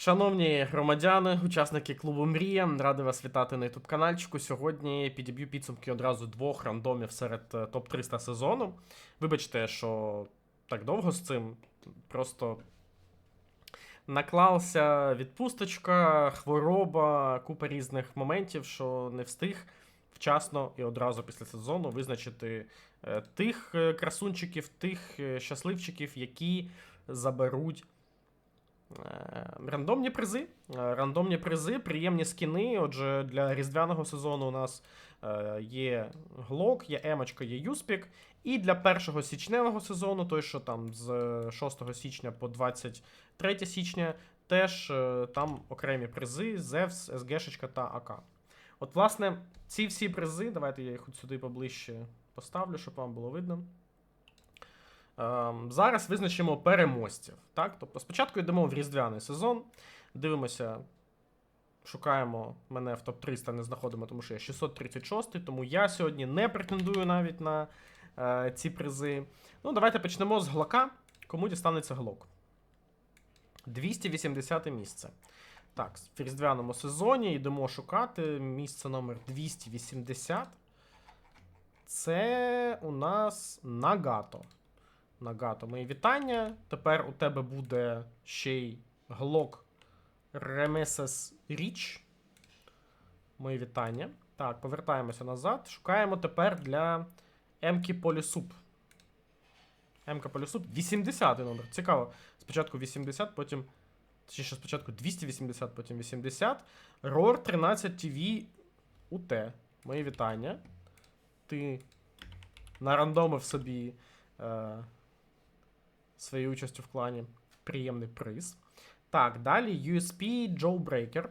Шановні громадяни, учасники клубу Мрія, радий вас вітати на youtube канальчику. Сьогодні підіб'ю підсумки одразу двох рандомів серед е, топ-300 сезону. Вибачте, що так довго з цим. Просто наклався відпусточка, хвороба, купа різних моментів, що не встиг вчасно і одразу після сезону визначити е, тих е, красунчиків, тих щасливчиків, які заберуть. Е, Рандомні призи. Е, Рандомні призи, приємні скіни. Отже, для різдвяного сезону у нас е, є Глок, є Емочка, є Юспік. І для першого січневого сезону, той, що там з 6 січня по 23 січня, теж там окремі призи: Зевс, СГшечка та АК. От, власне, ці всі призи, давайте я їх сюди поближче поставлю, щоб вам було видно. Ем, Зараз визначимо переможців. Так? Тобто спочатку йдемо в різдвяний сезон, дивимося, шукаємо мене в топ-300, не знаходимо, тому що я 636, тому я сьогодні не претендую навіть на е, ці призи. Ну, давайте почнемо з глока. Кому дістанеться глок? 280 місце. Так, в різдвяному сезоні йдемо шукати місце номер 280. Це у нас Нагато. Нагато, мої вітання. Тепер у тебе буде ще й глок Ремесес Річ. Мої вітання. Так, повертаємося назад. Шукаємо тепер для Емки Полісуп. Емка Полісуп 80 номер. Цікаво. Спочатку 80, потім. Точніше, спочатку 280, потім 80. ROR 13 TV УТ. Мої вітання. Ти нарандомив собі. Е, своєю участю в клані. Приємний приз. Так, далі USP Jawbreaker.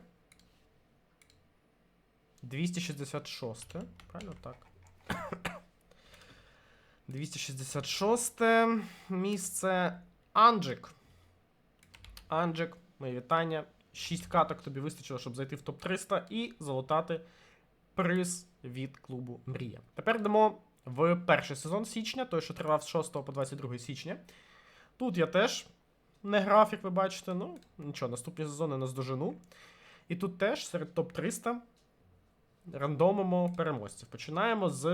266. Правильно так. 266 місце. Анджик. Анджик, мої вітання. 6 каток тобі вистачило, щоб зайти в топ-300 і залутати приз від клубу Мрія. Тепер йдемо в перший сезон січня, той, що тривав з 6 по 22 січня. Тут я теж не грав, як ви бачите. Ну, нічого, наступні сезони наздожену. І тут теж серед топ-300 рандомимо переможців. Починаємо з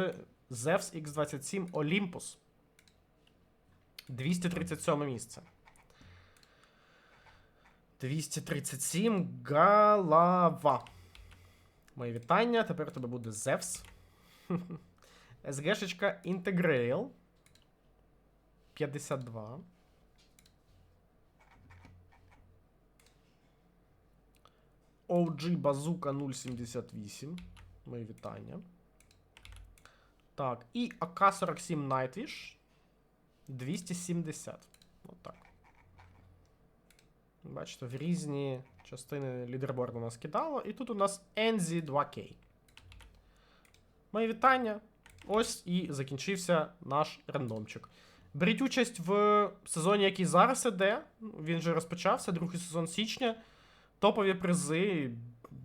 Zeus X27 Olympus. 237 місце. 237 Галава. Мої вітання. Тепер у тебе буде Зевс. СГшечка Integral. 52. OG Bazooka 078. Мої вітання. Так. І AK-47 Nightwish 270. Отак. Бачите, в різні частини лідерборду нас кидало. І тут у нас NZ 2K. Мої вітання. Ось і закінчився наш рандомчик. Беріть участь в сезоні, який зараз іде. Він вже розпочався, другий сезон січня. Топові призи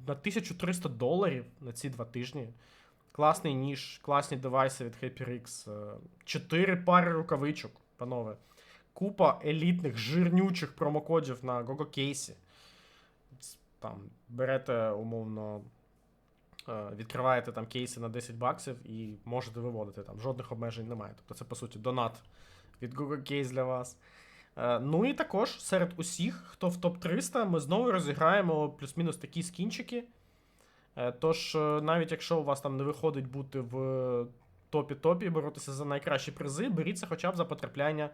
на 1300 доларів на ці два тижні. Класний ніж, класні девайси від HyperX. е, Чотири пари рукавичок, панове. Купа елітних, жирнючих промокодів на GoGoCase. Там берете, умовно, е, відкриваєте там кейси на 10 баксів і можете виводити там. Жодних обмежень немає. Тобто це, по суті, донат від GoGoCase для вас. Е, Ну і також серед усіх, хто в топ-300, ми знову розіграємо плюс-мінус такі скінчики. Е, Тож, е, навіть якщо у вас там не виходить бути в топі-топі боротися за найкращі призи, беріться хоча б за потрапляння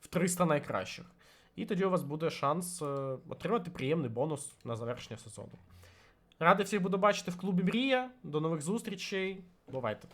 в 300 найкращих. І тоді у вас буде шанс отримати приємний бонус на завершення сезону. Радий всіх буду бачити в клубі Мрія. До нових зустрічей. Бувайте!